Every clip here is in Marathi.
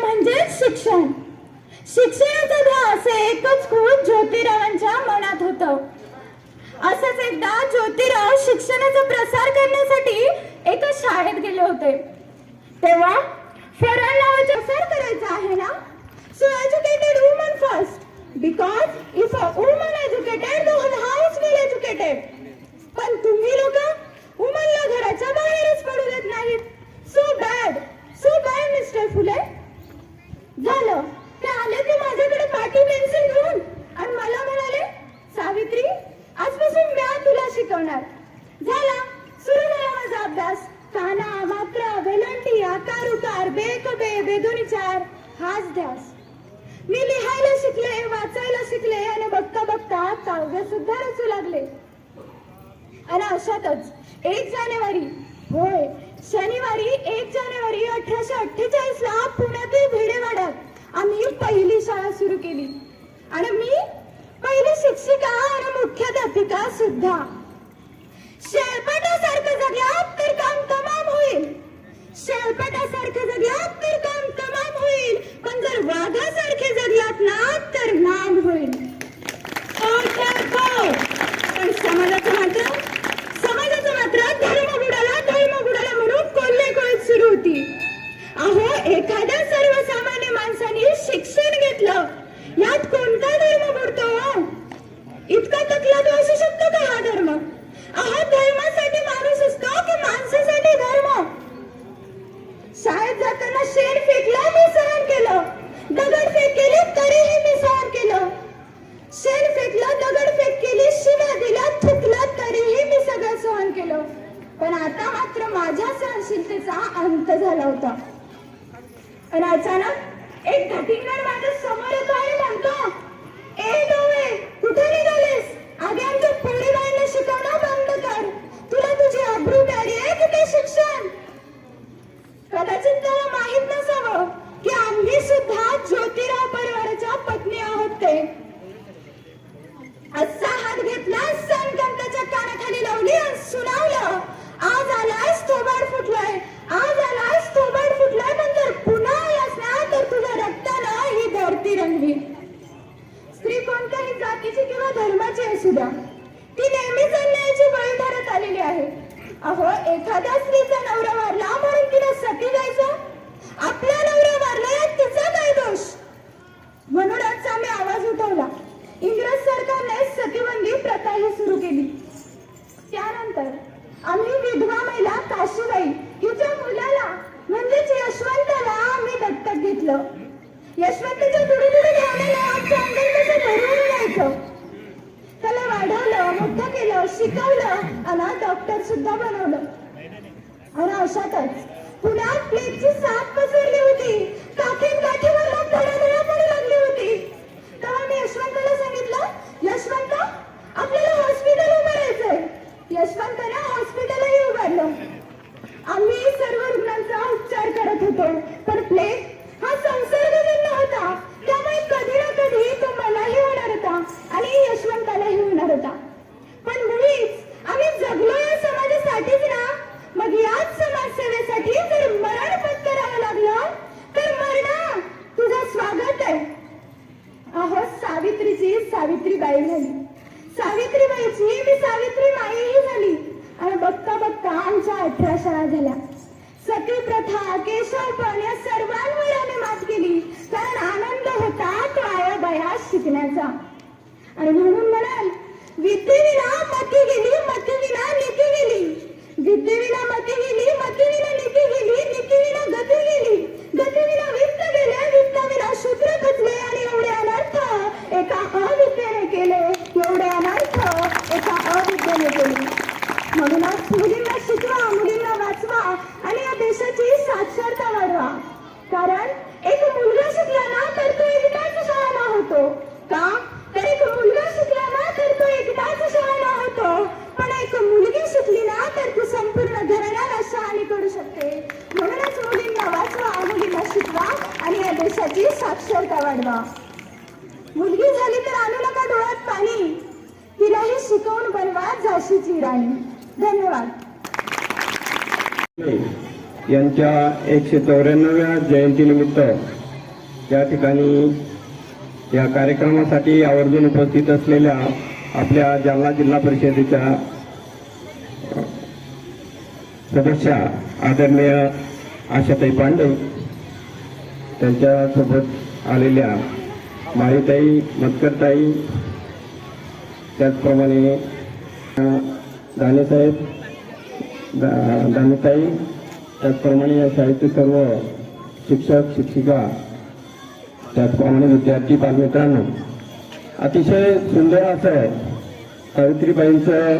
म्हणजेच शिक्षण. शिक्षणाचा ध्यास हे एकच खूप ज्योतिरावांच्या मनात होतं. असंच एकदा ज्योतिराव शिक्षणाचा प्रसार करण्यासाठी एका शाळेत गेले होते. तेव्हा फराळ नावाचा प्रसार करायचा आहे ना? So educated woman first because if a woman educated the whole house will educated पण तुम्ही लोक वुमनला घराच्या बाहेरच पडू देत नाहीत so bad so bad mister Phule झालं ते आले ते माझ्याकडे पाटी पेन्सिल घेऊन आणि मला म्हणाले सावित्री आजपासून म्या तुला शिकवणार झाला सुरू झाला माझा अभ्यास काना मात्रा नकार उतार बेक बे बेदोनी चार हाच ध्यास. मी लिहायला शिकले वाचायला शिकले आणि बघता बघता काव्य सुद्धा रचू लागले. आणि अशातच एक जानेवारी होय शनिवारी एक जानेवारी अठराशे अठ्ठेचाळीस ला पुण्यातील भिडेवाड्यात आम्ही पहिली शाळा सुरू केली. आणि मी पहिली शिक्षिका आणि मुख्याध्यापिका सुद्धा. शेळपाटासारखं जगलात तर काम तमाम शेळपाटासारखं जगलात तर काम तमाम होईल. पण जर वाघासारखे जगलात ना तर नाम होईल. हो, हो, हो. पण समाजाचं मात्र समाजाचं मात्र धर्म बुडाला धर्म बुडाला म्हणून कोल्हे कोळीत सुरू होती अहो एखाद्या सर्वसामान्य माणसाने शिक्षण घेतलं यात कोणता धर्म बुडतो हो? इतका तकला तो असू शकतो का हा धर्म अहो धर्मासाठी माणूस असतो की माणसासाठी धर्म शाळेत जाताना शेण फेकलं मी सहन केलं दगड फेक केली तरीही मी सहन केलं शेण फेकलं दगड फेक केली शिव्या दिल्या थुकलं तरीही मी सगळं सहन केलं पण आता मात्र माझ्या सहनशीलतेचा अंत झाला होता आणि अचानक एक घटिंगण माझ्यासमोर येतो आणि म्हणतो ए डोळे कुठे निघालेस आधी आमच्या पोरी बाईंना शिकवणं बंद कर तुला तुझी अब्रू प्यारी आहे की ते शिक्षण कदाचित त्याला माहीत नसावं की आम्ही सुद्धा ज्योतिराव परिवाराच्या पत्नी आहोत ते असा हात घेतला सनकंताच्या कानाखाली लावली आणि सुनावलं आज आलायस थोबाड फुटलाय आज आलायस थोबाड फुटलाय पण जर पुन्हा आलास ना तर तुझ्या रक्तानं ही धरती रंगवी स्त्री कोणत्याही जातीची किंवा धर्माची असू द्या ती नेहमीच अन्यायाची बळी ठरत आलेली आहे अहो एखाद्या स्त्रीचा नवरा मारला म्हणून तिला सती जायचं आपला नवरा मारला यात तिचा काय दोष म्हणूनच आम्ही आवाज उठवला इंग्रज सरकारने सतीबंदी सुरू केली. त्यानंतर आम्ही विधवा महिला काशीबाई हिच्या मुलाला म्हणजेच यशवंतला आम्ही दत्तक घेतलं. यशवंतच्या पुढे पुढे धावलेलं भरून जायचं त्याला वाढवलं मोठं केलं शिकवलं आणि डॉक्टर सुद्धा बनवलं. आणि अशातच पुण्यात प्लेगची साथ पसरली होती. काठीत काठी लोक धडाधडा पडू लागली होती तेव्हा मी यशवंताला सांगितलं यशवंत आपल्याला हॉस्पिटल उभारायचंय यशवंताने हॉस्पिटलही उभारलं आम्ही सर्व रुग्णांचा उपचार करत होतो पण प्लेग हा संसर्गजन्य होता त्यामुळे कधी ना कधी तो मलाही होणार होता आणि यशवंतालाही होणार होता पण मुळीच आम्ही जगलो या समाजासाठीच ना मग याच समाजसेवेसाठी जर मरण पत्करावं लागलं तर मरणा तुझं स्वागत आहे अहो सावित्रीची सावित्रीबाई झाली सावित्रीबाईची मी सावित्री माईही झाली आणि बघता बघता अठरा शाळा झाल्या. सती प्रथा केशवपण या सर्वांवर आम्ही मात केली. कारण आनंद होता तो आया बया शिकण्याचा. आणि म्हणून म्हणाल विद्येविना मती गेली मतीविना नीती गेली. विद्येविना मती गेली मतीविना नीती गेली नीतीविना गती गेली गतीविना वित्त गेले वित्ताविना शूद्र खचले आणि एवढे अनर्थ एका अविद्येने केले एवढे अनर्थ एका अविद्येने केले म्हणूनच मुलींना शिकवा मुलींना वाचवा आणि या देशाची साक्षरता वाढवा कारण एक मुलगा शिकला ना तर तो एकटाच शहाणा होतो का तर एक मुलगा शिकला ना तर तो एकटाच शहाणा होतो पण एक मुलगी शिकली ना तर ती संपूर्ण घराण्याला शहाणी करू शकते म्हणूनच मुलींना वाचवा मुलींना शिकवा आणि या साक्षरता वाढवा? मुलगी झाली तर आणू नका डोळ्यात पाणी. तिलाही शिकवून बनवा झाशीची राणी धन्यवाद. यांच्या एकशे चौऱ्याण्णव्या जयंतीनिमित्त या ठिकाणी या कार्यक्रमासाठी आवर्जून उपस्थित असलेल्या आपल्या जालना जिल्हा परिषदेच्या सदस्या आदरणीय आशाताई पांडे त्यांच्यासोबत आलेल्या माळीताई मतकरताई त्याचप्रमाणे दानेसाहेब दा- दानेताई त्याचप्रमाणे या शाळेचे सर्व शिक्षक शिक्षिका त्याचप्रमाणे विद्यार्थी बालमित्रांनो. अतिशय सुंदर असं सावित्रीबाईंचं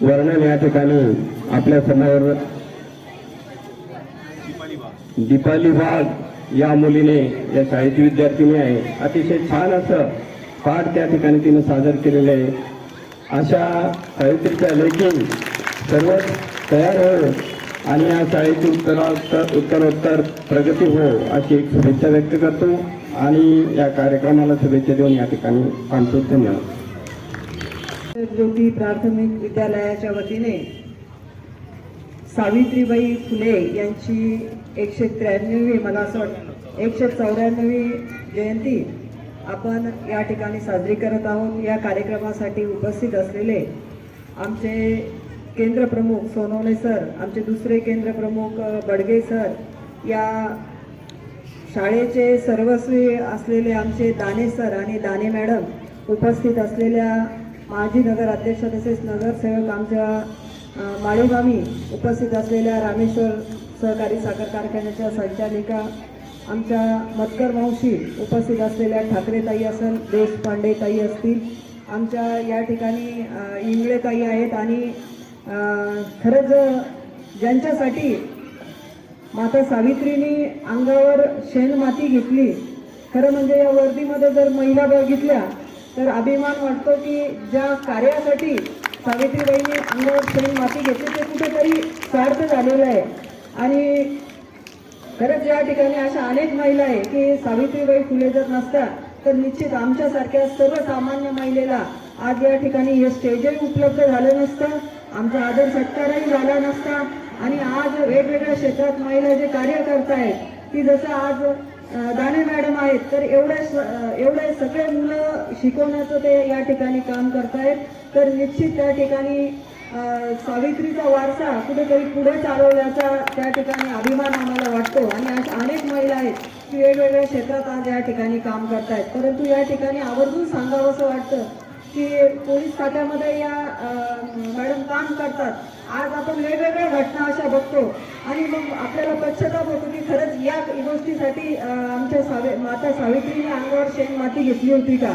वर्णन या ठिकाणी आपल्यासमोर दीपाली वाघ या मुलीने या शाळेची विद्यार्थिनी आहे. अतिशय छान असं पाठ त्या ठिकाणी तिने सादर केलेलं आहे. अशा सावित्रीच्या लेखी सर्वच तयार हो आणि या शाळेची उत्तरोत्तर उत्तरोत्तर प्रगती हो अशी एक शुभेच्छा व्यक्त करतो आणि या कार्यक्रमाला शुभेच्छा देऊन या ठिकाणी थांबतो धन्यवाद. ज्योती प्राथमिक विद्यालयाच्या वतीने सावित्रीबाई फुले यांची एकशे त्र्याण्णवी मला असं वाटतं एकशे चौऱ्याण्णवी जयंती आपण या ठिकाणी साजरी करत आहोत. या कार्यक्रमासाठी उपस्थित असलेले आमचे केंद्रप्रमुख सोनवणे सर आमचे दुसरे केंद्रप्रमुख प्रमुख बडगे सर या शाळेचे सर्वस्वी असलेले आमचे दाने सर आणि दाने मॅडम उपस्थित असलेल्या माजी नगर अध्यक्ष तसेच नगरसेवक आमच्या माळेगामी उपस्थित असलेल्या रामेश्वर सहकारी साखर कारखान्याच्या संचालिका आमच्या मतकर मावशी उपस्थित असलेल्या ठाकरेताई असेल देशपांडे ताई असतील. आमच्या या ठिकाणी इंगळेताई इंगळे ताई आहेत आणि खरंच ज्यांच्यासाठी माता सावित्रीनी अंगावर शेणमाती घेतली खरं म्हणजे या वर्दीमध्ये जर महिला बघितल्या तर अभिमान वाटतो की ज्या कार्यासाठी सावित्रीबाईंनी अंगावर माती घेतली. ते कुठेतरी सार्थ झालेलं आहे. आणि खरंच या ठिकाणी अशा अनेक महिला आहे की सावित्रीबाई फुले जर नसत्या तर निश्चित आमच्यासारख्या सर्वसामान्य महिलेला आज या ठिकाणी हे स्टेजही उपलब्ध झालं नसतं आमचा आदर सत्कारही झाला नसता. आणि आज वेगवेगळ्या क्षेत्रात महिला जे कार्य करतायत की जसं आज दाने मॅडम आहेत. तर एवढ्या एवढे सगळे मुलं शिकवण्याचं ते या ठिकाणी काम करतायत. तर निश्चित त्या ठिकाणी सावित्रीचा वारसा कुठेतरी पुढे चालवण्याचा त्या ठिकाणी अभिमान आम्हाला वाटतो. आणि अशा अनेक महिला आहेत की वेगवेगळ्या क्षेत्रात आज या ठिकाणी काम करतायत. परंतु या ठिकाणी आवर्जून सांगावंसं वाटतं की पोलीस खात्यामध्ये या मॅडम काम करतात. आज आपण वेगवेगळ्या घटना अशा बघतो. आणि मग आपल्याला पश्चाताप होतो की खरंच या गोष्टीसाठी आमच्या सावे माता सावित्रीने अंगावर शेण माती घेतली होती का?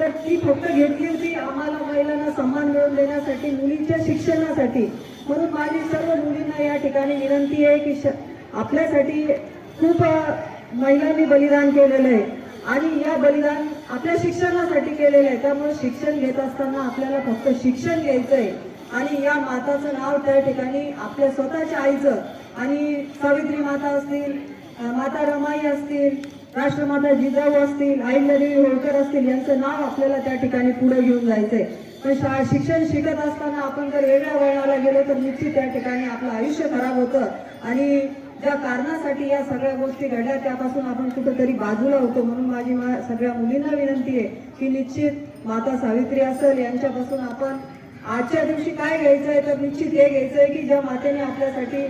तर ती फक्त घेतली होती आम्हाला महिलांना सन्मान मिळवून देण्यासाठी मुलींच्या शिक्षणासाठी. म्हणून माझी सर्व मुलींना या ठिकाणी विनंती आहे की श- आपल्यासाठी खूप महिलांनी बलिदान केलेलं आहे. आणि या बलिदान आपल्या शिक्षणासाठी केलेलं आहे. त्यामुळे शिक्षण घेत असताना आपल्याला फक्त शिक्षण घ्यायचं आहे आणि या माताचं नाव त्या ठिकाणी आपल्या स्वतःच्या आईचं आणि सावित्री माता असतील माता रमाई असतील राष्ट्रमाता जिजाऊ असतील अहिल्यादेवी होळकर असतील यांचं नाव आपल्याला त्या ठिकाणी पुढे घेऊन जायचंय. पण शा- शिक्षण शिकत असताना आपण जर वेगळ्या वळणाला गेलो तर निश्चित त्या ठिकाणी आपलं आयुष्य खराब होतं. आणि ज्या कारणासाठी या सगळ्या गोष्टी घडल्या त्यापासून आपण कुठंतरी बाजूला होतो. म्हणून माझी मा- सगळ्या मुलींना विनंती आहे की निश्चित माता सावित्री असेल यांच्यापासून आपण आजच्या दिवशी काय घ्यायचं आहे तर निश्चित हे घ्यायचं आहे की ज्या मातेने आपल्यासाठी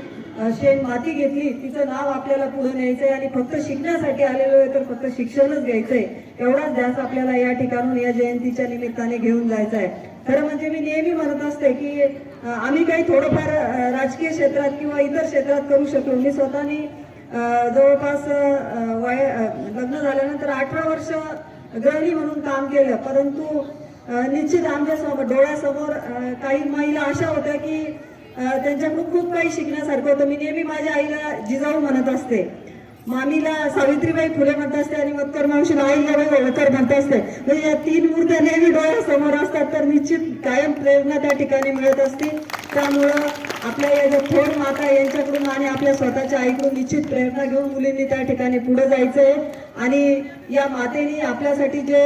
शेण माती घेतली तिचं नाव आपल्याला पुढे न्यायचंय आणि फक्त शिकण्यासाठी आलेलो आहे तर फक्त शिक्षणच घ्यायचंय. एवढाच ध्यास आपल्याला या ठिकाणून या जयंतीच्या निमित्ताने घेऊन जायचं आहे खरं म्हणजे मी नेहमी म्हणत असते की आम्ही काही थोडंफार राजकीय क्षेत्रात किंवा इतर क्षेत्रात करू शकलो. मी स्वतःनी जवळपास वय लग्न झाल्यानंतर अठरा वर्ष गृहिणी म्हणून काम केलं. परंतु निश्चित आमच्यासमोर डोळ्यासमोर काही महिला अशा होत्या की त्यांच्याकडून खूप काही शिकण्यासारखं होतं. मी नेहमी माझ्या आईला जिजाऊ म्हणत असते. मामीला सावित्रीबाई फुले म्हणत असते आणि मत्कर मावशीला आईला होळकर म्हणत असते. म्हणजे या तीन मूर्त्या नेहमी डोळ्यासमोर असतात तर निश्चित कायम प्रेरणा त्या ठिकाणी मिळत असते. त्यामुळं आपल्या या ज्या थोर माता यांच्याकडून आणि आपल्या स्वतःच्या आईकडून निश्चित प्रेरणा घेऊन मुलींनी त्या ठिकाणी पुढे जायचंय. आणि या मातेने आपल्यासाठी जे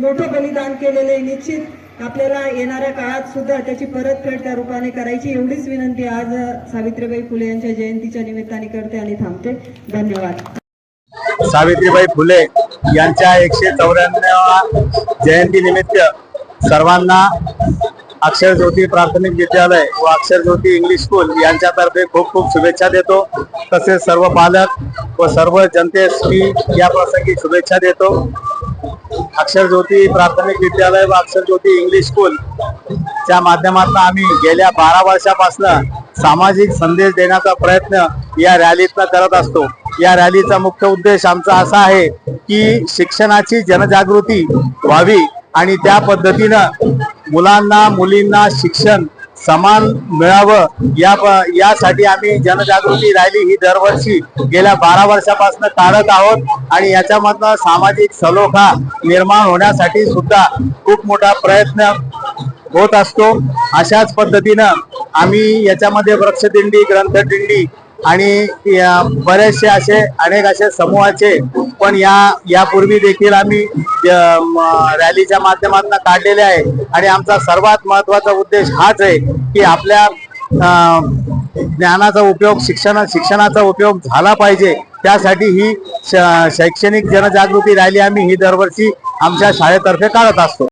मोठं बलिदान केलेलं आहे निश्चित आपल्याला येणाऱ्या काळात सुद्धा त्याची परतफेड त्या रूपाने करायची एवढीच विनंती आज सावित्रीबाई फुले यांच्या जयंतीच्या निमित्ताने करते आणि थांबते. धन्यवाद. सावित्रीबाई फुले यांच्या एकशे चौऱ्याण्णव जयंती निमित्त सर्वांना अक्षर ज्योती प्राथमिक विद्यालय व अक्षर ज्योती इंग्लिश स्कूल यांच्यातर्फे खूप खूप शुभेच्छा देतो. तसेच सर्व पालक व सर्व जनतेस मी या प्रसंगी शुभेच्छा देतो. अक्षर ज्योती प्राथमिक विद्यालय व अक्षर ज्योती इंग्लिश स्कूल. च्या माध्यमातून आम्ही गेल्या बारा वर्षापासून सामाजिक संदेश देण्याचा प्रयत्न या रॅलीतनं करत असतो. या रॅलीचा मुख्य उद्देश आमचा असा आहे की शिक्षणाची जनजागृती व्हावी आणि त्या पद्धतीनं मुलांना मुलींना शिक्षण समान मिळावं या प- यासाठी आम्ही जनजागृती रॅली ही दरवर्षी गेल्या बारा वर्षापासून काढत आहोत आणि याच्यामधनं सामाजिक सलोखा निर्माण होण्यासाठी सुद्धा खूप मोठा प्रयत्न होत असतो. अशाच पद्धतीनं आम्ही याच्यामध्ये वृक्षदिंडी ग्रंथदिंडी आणि बरेचसे असे अनेक असे समूहाचे पण या यापूर्वी देखील आम्ही रॅलीच्या माध्यमातून काढलेले आहे. आणि आमचा सर्वात महत्त्वाचा उद्देश हाच आहे की आपल्या ज्ञानाचा उपयोग शिक्षण शिक्षणाचा उपयोग झाला पाहिजे. त्यासाठी ही श- शैक्षणिक जनजागृती रॅली आम्ही ही दरवर्षी आमच्या शाळेतर्फे काढत असतो.